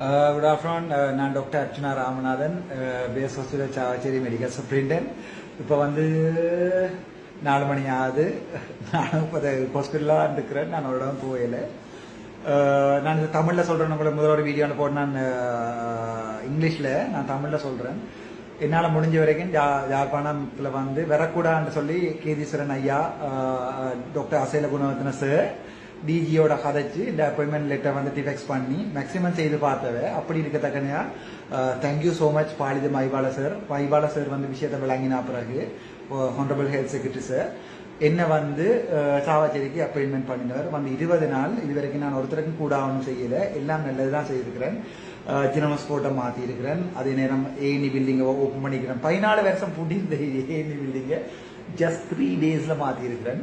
Uh, good afternoon uh, நான் doctor Archana Ramanathan. Uh, base hospital Chavakachcheri medical superintendent இப்போ வந்து நாலு மணி ஆகுது. நானும் இப்போ ஹாஸ்பிட்டலாக இருக்கிறேன் நான் ஒரு இடம் நான் தமிழில் சொல்கிறேன் உங்களை முதல் ஒரு வீடியோ போட்டு நான் இங்கிலீஷில் நான் தமிழில் சொல்கிறேன் என்னால் முடிஞ்ச வரைக்கும் ஜா யாழ்ப்பாணத்தில் வந்து வரக்கூடாதுன்னு சொல்லி கேதீஸ்வரன் ஐயா டாக்டர் அசைல குணவர்த்தன சார் டிஜியோட கதைச்சு இந்த அப்பாயின்மெண்ட் லெட்டர் வந்து டிஃபெக்ஸ் பண்ணி மேக்ஸிமம் செய்து பார்த்தவ அப்படி இருக்கத்தக்கனையா thank you so much Palitha Mahipala sir Mahipala sir வந்து விஷயத்தை விளங்கினா பிறகு ஹானரபிள் ஹெல்த் செக்ரட்டரி சார் என்ன வந்து சாவாச்சேரிக்கு அப்பாயின்மெண்ட் பண்ணினவர். வந்து இருபது நாள் இது வரைக்கும் நான் ஒருத்தருக்கும் கூட ஆகணும் செய்யலை. எல்லாம் நல்லது தான் செய்திருக்கிறேன். ஜினமஸ் கோட்டை மாற்றி இருக்கிறேன் அதே நேரம் ஏஎனி பில்டிங்கை ஓப்பன் பண்ணிக்கிறேன். பதினாலு வருஷம் புடிந்த ஏஎனி பில்டிங்கை ஜஸ்ட் த்ரீ டேஸில் மாற்றிருக்கிறேன்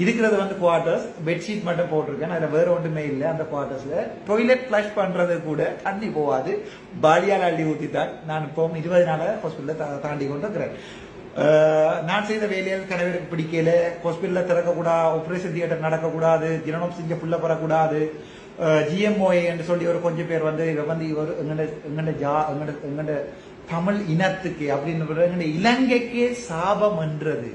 இருக்கிறது வந்து குவார்டர்ஸ் பெட்ஷீட் மட்டும் போட்டிருக்கேன். அதில் வேற ஒன்றுமே இல்லை அந்த குவார்டர்ஸ்ல டொய்லெட் ஃப்ளஷ் பண்றது கூட தண்ணி போகாது. பாலியால் அள்ளி ஊற்றி தான் நான் இப்போ இருபது நாளாக ஹாஸ்பிட்டலில் தாண்டி கொண்டு இருக்கிறேன் நான் செய்த வேலையில் கணவருக்கு பிடிக்கல. ஹாஸ்பிட்டலில் திறக்கக்கூடாது ஆப்ரேஷன் தியேட்டர் நடக்கக்கூடாது. ஜனனம் செஞ்ச புள்ள பெறக்கூடாது. ஜிஎம்ஓஏ என்று சொல்லி ஒரு கொஞ்சம் பேர் வந்து இவ வந்து இவர் எங்கட எங்கட ஜா எங்கட எங்கட தமிழ் இனத்துக்கு அப்படின்னு எங்கட இலங்கைக்கே சாபம் என்றது.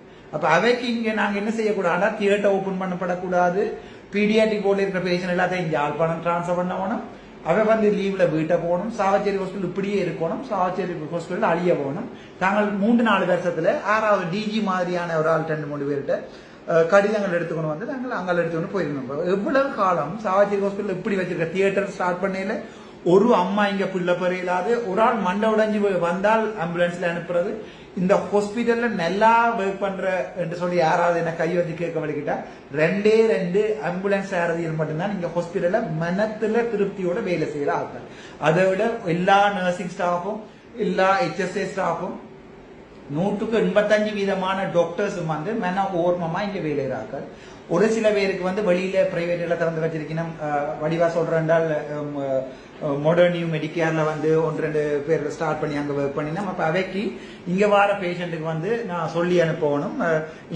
அப்ப அவைக்கு இங்க நாங்க என்ன செய்யக்கூடாதுன்னா தியேட்டர் ஓபன் பண்ணப்படக்கூடாது. பீடியாட்டிக் போர்டில் இருக்கிற பேஷண்ட் எல்லாத்தையும் இங்க யாழ்ப்பாணம் டிரான்ஸ்ஃபர் பண்ண போகணும் அவ வந்து லீவ்ல வீட்டை போகணும் சாவச்சேரி ஹாஸ்பிட்டல் இப்படியே இருக்கணும் சாவச்சேரி ஹாஸ்பிட்டல் அழிய போகணும். தாங்கள் மூன்று நாலு வருஷத்துல ஆறாவது டிஜி மாதிரியான ஒரு ஆள் ரெண்டு மூணு பேர்கிட்ட கடிதங்கள் எடுத்துக்கணும் வந்து நாங்கள் அங்கே எடுத்துக்கொண்டு போயிருந்தோம். எவ்வளவு காலம் சாவச்சேரி ஹாஸ்பிட்டல் இப்படி வச்சிருக்க தியேட்டர் ஸ்டார்ட் பண்ணல ஒரு அம்மா இங்க புள்ள பெறையிலாது ஒரு ஆள் மண்டை உடைஞ்சு வந்தால் ஆம்புலன்ஸ்ல அனுப்புறது. இந்த ஹாஸ்பிட்டல்ல நல்லா ஒர்க் பண்ற என்று சொல்லி யாராவது என்ன கை வச்சு கேட்க வலிக்கிட்டா ரெண்டே ரெண்டு ஆம்புலன்ஸ் சாரதிகள் மட்டும்தான் இங்க ஹாஸ்பிட்டல்ல மனத்துல திருப்தியோட வேலை செய்யற ஆட்கள். அதை விட எல்லா நர்சிங் ஸ்டாஃபும் எல்லா ஹெச்எஸ்ஏ ஸ்டாஃபும் நூற்றுக்கு எண்பத்தஞ்சு வீதமான டாக்டர்ஸும் வந்து மன ஓர்மமா இங்க வேலைகிறார்கள் ஒரு சில பேருக்கு வந்து வெளியில பிரைவேட்ல திறந்து வச்சிருக்கணும். வடிவா சொல்றேன்டால் மாடர்ன் நியூ மெடிக்கேர்ல வந்து ஒன்று ரெண்டு பேர் ஸ்டார்ட் பண்ணி அங்க ஒர்க் பண்ணினா அப்ப அவைக்கு இங்க வர பேஷண்ட்டுக்கு வந்து நான் சொல்லி அனுப்பணும்.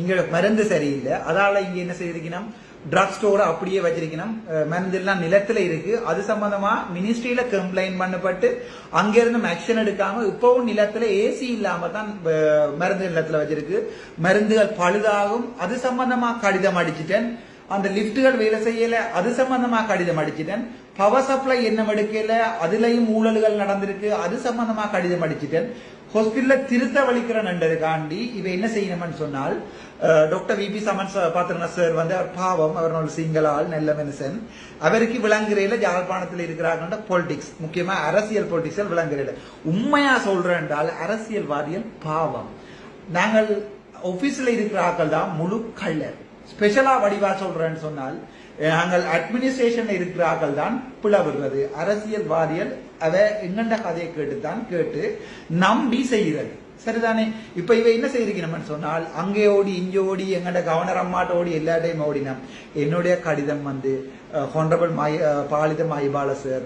இங்க மருந்து சரியில்லை. அதால இங்க என்ன செய்திருக்கணும்? ட்ரக் ஸ்டோர் அப்படியே வச்சிருக்கணும். மருந்து எல்லாம் நிலத்துல இருக்கு. அது சம்பந்தமா மினிஸ்ட்ரியில கம்ப்ளைண்ட் பண்ணப்பட்டு அங்கிருந்து ஆக்ஷன் எடுக்காம இப்பவும் நிலத்துல ஏசி இல்லாம தான் மருந்து நிலத்துல வச்சிருக்கு. மருந்துகள் பழுதாகும். அது சம்பந்தமா கடிதம் அடிச்சிட்டேன். அந்த லிப்டுகள் வேலை செய்யல. அது சம்பந்தமா கடிதம் அடிச்சிட்டேன். பவர் சப்ளை என்ன எடுக்கல. அதுலயும் ஊழல்கள் நடந்திருக்கு. அது சம்பந்தமா கடிதம் அடிச்சிட்டேன். ஹாஸ்பிட்டல்ல திருத்த வலிக்கிறேன்ன்றதுக்காண்டி இவ என்ன செய்யணும்னு சொன்னால் doctor V P Saman Pathirana sir வந்து அவர் பாவம் அவர் சிங்களால் சிங்கள நல்ல மனுஷன். அவருக்கு விளங்குறையில ஜாழ்ப்பாணத்தில் இருக்கிறாங்க பொலிட்டிக்ஸ் முக்கியமா அரசியல் பொலிட்டிக்ஸ் விளங்குறையில. உண்மையா சொல்றேன் என்றால் அரசியல்வாதிகள் பாவம். நாங்கள் ஆபீஸ்ல இருக்கிற ஆக்கள் தான் முழு கள்ளர். ஸ்பெஷலா வடிவா சொல்றேன்னு சொன்னால் நாங்கள் அட்மினிஸ்ட்ரேஷன்ல இருக்கிற ஆக்கள் தான் பிளவுறது. அரசியல்வாதிகள் அத எங்கண்ட கதையை கேட்டு தான் கேட்டு நம்பி செய்கிறது சரிதானே? இப்ப இவ என்ன செய்திருக்கணும்னு சொன்னால் அங்கே ஓடி இங்கே ஓடி எங்கட கவர்னர் அம்மாட்ட ஓடி எல்லா டைம் ஓடினோம் என்னுடைய கடிதம் வந்து honourable my Palitha Mahipala sir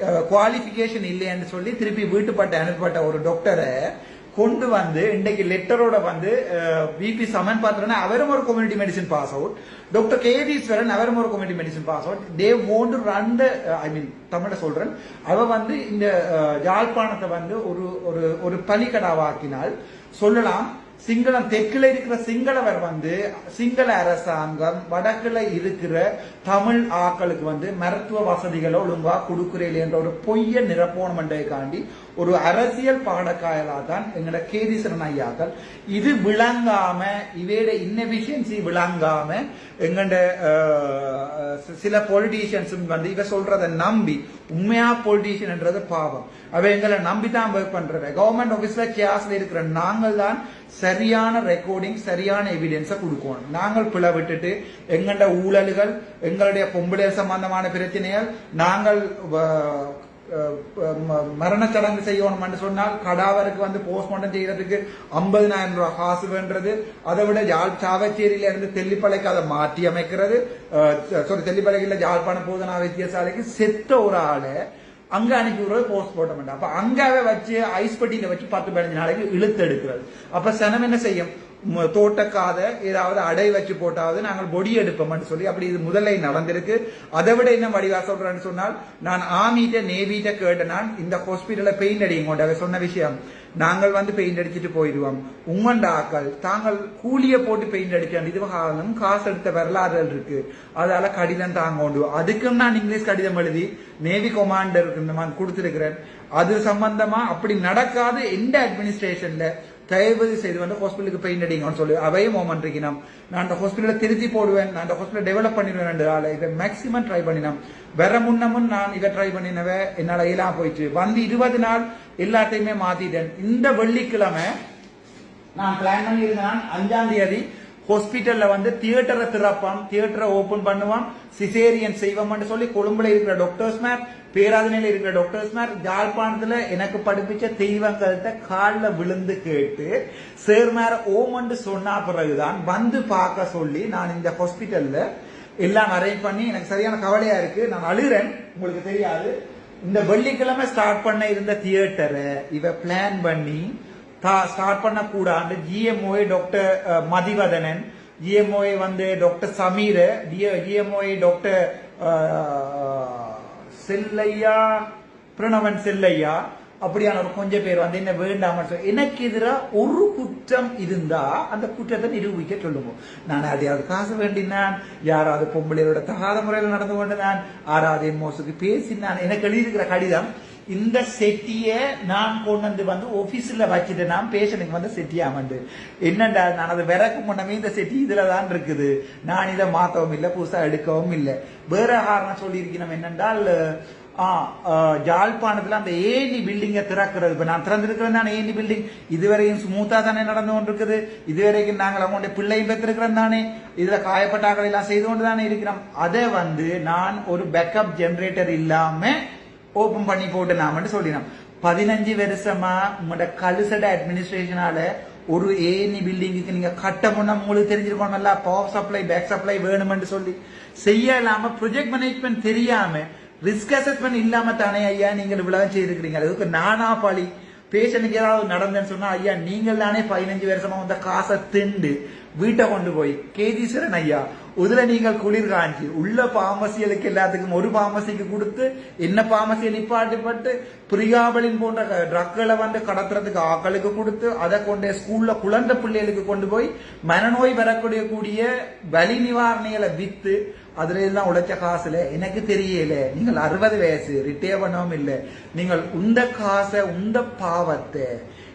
qualification இல்லைன்னு சொல்லி திருப்பி வீட்டுப்பட்ட அனுப்பப்பட்ட ஒரு டாக்டரை கொண்டு வந்து இன்றைக்கு லெட்டரோட வந்து பிபி சமன் பார்த்தோன்னா அவரும் ஒரு community medicine pass out doctor Ketheeswaran அவரும் ஒரு community medicine pass out they want run the I mean தமிழ சொல்றேன். அவ வந்து இந்த யாழ்ப்பாணத்தை வந்து ஒரு ஒரு ஒரு பலிக்கடாவாக்கினால் சொல்லலாம். சிங்களம் தெற்குல இருக்கிற சிங்களவர் வந்து சிங்கள அரசாங்கம் வடக்குல இருக்கிற தமிழ் ஆக்களுக்கு வந்து மருத்துவ வசதிகளை ஒழுங்கா கொடுக்குறேன் என்ற ஒரு பொய்ய நிரப்போணம் காண்டி ஒரு அரசியல் பாடக்காயலாக தான் எங்களோட கேதீஸ்வரன் ஐயாக்கள். இது விளங்காம இவையோட இன்னெபிஷியன்சி விளங்காம எங்கள்ட சில பொலிட்டீஷியன்ஸும் வந்து இவ சொல்றதை நம்பி உண்மையா பொலிட்டீஷியன்ன்றது பாவம். அவ எங்களை நம்பி தான் ஒர்க் பண்றவ கவர்மெண்ட் ஆஃபீஸ்ல கேஸ்ல இருக்கிற நாங்கள் தான் சரியான ரெக்கார்டிங் சரியான எவிடன்ஸை கொடுக்கணும். நாங்கள் பிழை விட்டுட்டு எங்கள்ட ஊழல்கள் எங்களுடைய பொம்பளை சம்பந்தமான பிரச்சனைகள் நாங்கள் மரண சடங்கு செய்யணும்னு சொன்னால் கடாவருக்கு வந்து போஸ்ட்மார்ட்டம் செய்யறதுக்கு ஐம்பதினாயிரம் ரூபாய் காசு வேண்டது அதை விட யாழ் சாவச்சேரியில இருந்து தெல்லிப்பளைக்கு அதை மாற்றி அமைக்கிறது. சாரி தெல்லிப்பளைக்கு யாழ்ப்பாண போதனா வைத்தியசாலைக்கு செத்த ஒரு ஆளை அங்க அனுப்பி விடுறது போஸ்ட் போட்டமெண்ட் அப்ப அங்காவே வச்சு ஐஸ் பட்டியில வச்சு பத்து பதினஞ்சு நாளைக்கு இழுத்து எடுக்கிறது. அப்ப சனம் என்ன செய்யும்? தோட்டக்காத ஏதாவது அடை வச்சு போட்டாவது நாங்கள் பொடி எடுப்போம்னு சொல்லி அப்படி இது முதல்ல நடந்திருக்கு. அதை விட என்ன வடிவா சொல்றேன்னு சொன்னால் நான் ஆமீட்ட நேவிட்ட கேட்ட நான் இந்த ஹாஸ்பிட்டல பெயின் அடிங்க சொன்ன விஷயம். நாங்கள் வந்து பெயிண்ட் அடிச்சுட்டு போயிடுவோம். உங்கண்ட ஆக்கள் தாங்கள் கூலிய போட்டு பெயிண்ட் அடிக்க இது காலம் காசு எடுத்த வரலாறுகள் இருக்கு. அதால கடிதம் தாங்க உண்டு. அதுக்கும் நான் இங்கிலீஷ் கடிதம் எழுதி நேவி கொமாண்டருக்கு நான் கொடுத்துருக்கிறேன். அது சம்பந்தமா அப்படி நடக்காத. எந்த அட்மினிஸ்ட்ரேஷன்ல தயவு செய்து வந்து ஹாஸ்பிட்டலுக்கு பெயிண்ட் அடிங்கன்னு சொல்லி அவையும் ஓமன் இருக்கணும் நான் அந்த ஹாஸ்பிட்டலை திருத்தி போடுவேன். நான் அந்த ஹாஸ்பிட்டல் டெவலப் பண்ணிடுவேன் ரெண்டு ஆளை இதை மேக்சிமம் ட்ரை பண்ணினோம். வேற முன்னமும் நான் இதை ட்ரை பண்ணினவ என்னால் இயலாம் போயிடுச்சு. வந்து இருபது நாள் எல்லாத்தையுமே மாத்திட்டேன். இந்த வெள்ளிக்கிழமை நான் பிளான் பண்ணியிருந்தேன் அஞ்சாம் தேதி ஹாஸ்பிட்டல்ல வந்து தியேட்டரை திறப்பான். தியேட்டரை ஓபன் பண்ணுவான். சிசேரியன் செய்வோம்னு சொல்லி கொழும்புல இருக்கிற டாக்டர்ஸ் மேர் பேராதனையில இருக்கிற டாக்டர்ஸ் மேர் ஜாழ்ப்பாணத்துல எனக்கு படிப்பிச்ச தெய்வங்கள்ட்ட காலில் விழுந்து கேட்டு சேர் மேர ஓமன்னு சொன்னா பிறகுதான் வந்து பார்க்க சொல்லி நான் இந்த ஹாஸ்பிட்டல்ல எல்லாம் அரேஞ்ச் பண்ணி எனக்கு சரியான கவலையா இருக்கு. நான் அழுகிறேன் உங்களுக்கு தெரியாது. இந்த வெள்ளிக்கிழமை ஸ்டார்ட் பண்ண இருந்த தியேட்டரை இவ பிளான் பண்ணி ஸ்டார்ட் பண்ண கூடாது. GMOA doctor Mathivathanan. ஜிஎம்ஓஏ வந்து doctor Sameer GMOA doctor Chelliah Pranavan Chelliah அப்படியான ஒரு கொஞ்சம் பேர் வந்து என்ன வேண்டாம எனக்கு எதிராக ஒரு குற்றம் இருந்தா அந்த குற்றத்தை நிரூபிக்க சொல்லுவோம். நான் அதையாவது காசு வேண்டினான் யாராவது பொம்பளையோட தகாத முறையில் நடந்து கொண்டு நான் ஆறாவது மோசுக்கு பேசினான். எனக்கு எழுதியிருக்கிற கடிதம் இந்த செட்டிய நான் கொண்டு வந்து வந்து ஆபீஸ்ல வச்சுட்டு நான் பேஷனுக்கு வந்து செட்டியாமண்டு என்னண்டா நான் அது விறக்கு முன்னமே இந்த செட்டி இதில் தான் இருக்குது. நான் இதை மாத்தவும் இல்லை புதுசா எடுக்கவும் இல்லை. வேற காரணம் சொல்லியிருக்கணும் என்னென்றால் யாழ்ப்பாணத்தில் அந்த ஏனி பில்டிங்கை திறக்கிறது. இப்போ நான் திறந்திருக்கிறேன் தானே ஏனி பில்டிங் இதுவரையும் ஸ்மூத்தாக தானே நடந்து கொண்டிருக்குது. இதுவரைக்கும் நாங்கள் அவங்களுடைய பிள்ளையும் பெற்றிருக்கிறோம் தானே. இதில் காயப்பட்டாக்கள் எல்லாம் செய்து கொண்டு தானே இருக்கிறோம். அதை வந்து நான் ஒரு பேக்கப் ஜென்ரேட்டர் இல்லாமல் ஓப்பன் பண்ணி போட்டு நாமன்னு சொல்லினோம். பதினஞ்சு வருஷமா உங்களோட கலுசட அட்மினிஸ்ட்ரேஷனால ஒரு ஏஎன்இ பில்டிங்குக்கு நீங்க கட்ட முன்ன உங்களுக்கு தெரிஞ்சிருக்கணும்ல. பவர் சப்ளை பேக் சப்ளை வேணும்னு சொல்லி. செய்ய ப்ரொஜெக்ட் மேனேஜ்மெண்ட் தெரியாம ரிஸ்க் அசஸ்மெண்ட் இல்லாம தானே ஐயா நீங்கள் இவ்வளவு செய்திருக்கிறீங்க. அதுக்கு நானா பாலி பேஷனுக்கு ஏதாவது நடந்தேன்னு சொன்னா ஐயா நீங்கள் தானே பதினஞ்சு வருஷமா வந்த காசை திண்டு. வீட்டை கொண்டு போய். கேதீஸ்வரன் ஐயா இதுல நீங்கள் குளிர் காஞ்சி. உள்ள பாமசிகளுக்கு எல்லாத்துக்கும் ஒரு பாமசிக்கு கொடுத்து என்ன பாமசியை நிப்பாட்டிப்பட்டு பிரியாபலின் போன்ற ட்ரக்களை வந்து கடத்துறதுக்கு ஆக்களுக்கு கொடுத்து அதை கொண்டு ஸ்கூல்ல குழந்தை பிள்ளைகளுக்கு கொண்டு போய் மனநோய் வரக்கூடிய கூடிய வலி நிவாரணிகளை வித்து அதுல எல்லாம் உழைச்ச காசுல எனக்கு தெரியல. நீங்கள் அறுபது வயசு ரிட்டையர் பண்ணவும் இல்லை. நீங்கள் உந்த காசை உந்த பாவத்தை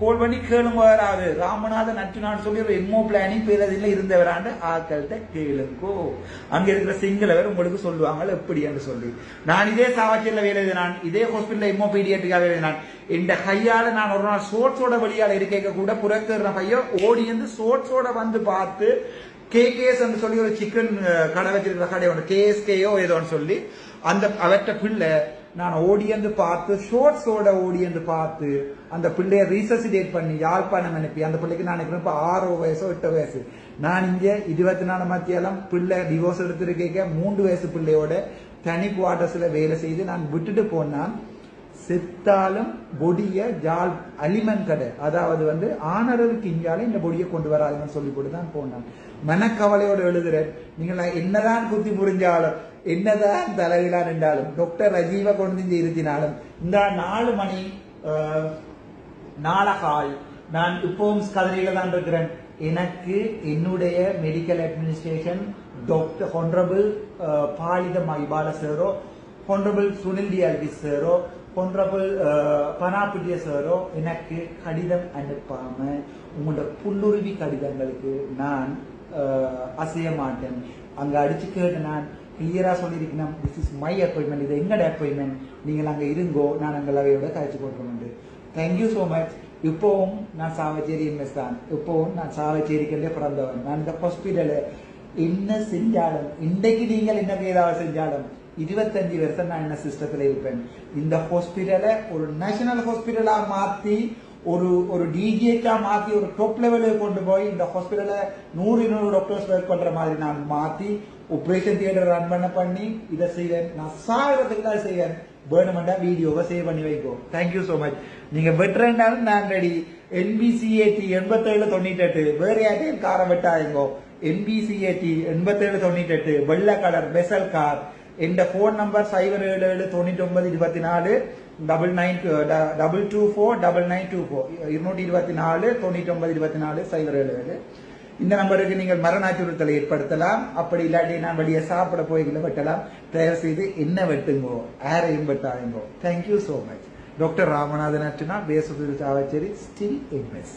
கோல் பண்ணி கேளுங்க வராது ராமநாதன் அச்சுனான்னு சொல்லி ஒரு எம்ஓ பிளானிங் பேரதில் இருந்தவராண்டு ஆக்கள்கிட்ட கேளுங்கோ. அங்க இருக்கிற சிங்களவர் உங்களுக்கு சொல்லுவாங்க எப்படி என்று சொல்லி. நான் இதே சாவாச்சியில் வேலை எழுதினான் இதே ஹாஸ்பிட்டல் எம்ஓ பீடியாட்டிக்காக எழுதினான். இந்த கையால நான் ஒரு நாள் சோட்ஸோட வழியால் இருக்க கூட புறக்கிற பையன் ஓடி வந்து சோட்ஸோட வந்து பார்த்து கேகேஎஸ் என்று சொல்லி ஒரு சிக்கன் கடை வச்சிருக்கிற கடை ஒன்று கேஎஸ்கேயோ ஏதோன்னு சொல்லி அந்த அவற்ற பிள்ளை நான் ஓடியந்து பார்த்து ஷோர்ட்ஸோட ஓடியந்து பார்த்து அந்த பிள்ளைய ரீசசிடேட் பண்ணி யாழ்ப்பாணம் அனுப்பி அந்த பிள்ளைக்கு நான் நினைக்கிறேன் இப்போ ஆறோ வயசோ எட்டு வயசு. நான் இங்கே இருபத்தி நாலு மத்தியெல்லாம் பிள்ளை டிவோர்ஸ் எடுத்திருக்க மூன்று வயசு பிள்ளையோட தனி குவார்டர்ஸில் வேலை செய்து நான் விட்டுட்டு போனான் செத்தாலும் பொடிய ஜால் அலிமன் கடை அதாவது வந்து ஆனரவுக்கு இங்கால இந்த பொடியை கொண்டு வராதுன்னு சொல்லி போட்டு தான் போனான். மனக்கவலையோட எழுதுறேன். நீங்கள் என்னதான் குத்தி புரிஞ்சாலும் என்னதான் தலைவிழா நின்றாலும் டாக்டர் ரஜீவ கொண்டு வந்து இருத்தினாலும் இந்த நாலு மணி நாளகால். நான் இப்பவும் கதிரையில தான் இருக்கிறேன். எனக்கு என்னுடைய medical administration doctor honourable Palitha Maipala சேரோ honourable Sunil டிஆர்பி சேரோ ஹொன்ரபிள் பனாபிட்டிய சேரோ எனக்கு கடிதம் அனுப்பாம உங்களோட புல்லுருவி கடிதங்களுக்கு நான் அசைய மாட்டேன். அங்க அடிச்சு கேட்டு நான் கிளியராக சொல்லியிருக்கணும் திஸ் இஸ் மை அப்பாயின்மெண்ட் இது என்னோட அப்பாயின்மெண்ட் நீங்கள் அங்கே இருங்கோ. நான் அங்கே அவையோட கழிச்சு கொடுக்கணுண்டு தேங்க்யூ ஸோ மச் இப்போவும் நான் சாவச்சேரி எம்எஸ் தான். இப்போவும் நான் சாவச்சேரிக்கல்லே பிறந்தவன். நான் இந்த ஹாஸ்பிட்டலு என்ன செஞ்சாலும் இன்றைக்கு நீங்கள் என்ன ஏதாவது செஞ்சாலும் இருபத்தஞ்சு வருஷம் நான் என்ன சிஸ்டத்தில் இருப்பேன். இந்த ஹாஸ்பிட்டலை ஒரு நேஷனல் ஹாஸ்பிட்டலாக மாற்றி ஒரு ஒரு டிஜிஎச்சா மாற்றி ஒரு டாப் லெவலுக்கு கொண்டு போய் இந்த ஹாஸ்பிட்டலை நூறு நூறு டாக்டர்ஸ் ஒர்க் பண்ணுற மாதிரி நான் மாற்றி ஆப்ரேஷன் தியேட்டர் ரன் பண்ண பண்ணி இதை செய்வேன். நான் சாகிறதுக்கு தான் செய்வேன். வேணுமெண்டா வீடியோவை சேவ் பண்ணி வைக்கோ. தேங்க்யூ ஸோ மச் நீங்க வெட்டுறேன்னாலும் நான் ரெடி என்பிசிஏடி எண்பத்தேழு தொண்ணூத்தெட்டு. வேற யார்ட்டையும் காரை வெட்டாயுங்கோ என்பிசிஏடி எண்பத்தேழு தொண்ணூத்தெட்டு. வெள்ளை கலர் பெசல் கார் எந்த ஃபோன் நம்பர் சைபர் ஏழு ஏழு தொண்ணூற்றி ஒன்பது இருபத்தி நாலு. Double nine double two four double nine two four இருநூற்றி இருபத்தி நாலு தொண்ணூற்றி ஒன்பது இருபத்தி நாலு சைபர் ஏழு ஏழு. இந்த நம்பருக்கு நீங்கள் மரண அச்சுறுத்தலை ஏற்படுத்தலாம். அப்படி இல்லாட்டி நான் வெளியே சாப்பிட போய்களை வெட்டலாம். தயவு செய்து என்ன வெட்டுங்கோ? ஆரையும் வெட்டாதீங்கோ. Thank you so much doctor Ramanathan Archana பேசுவது சாவச்சேரி ஸ்டில் எம்எஸ்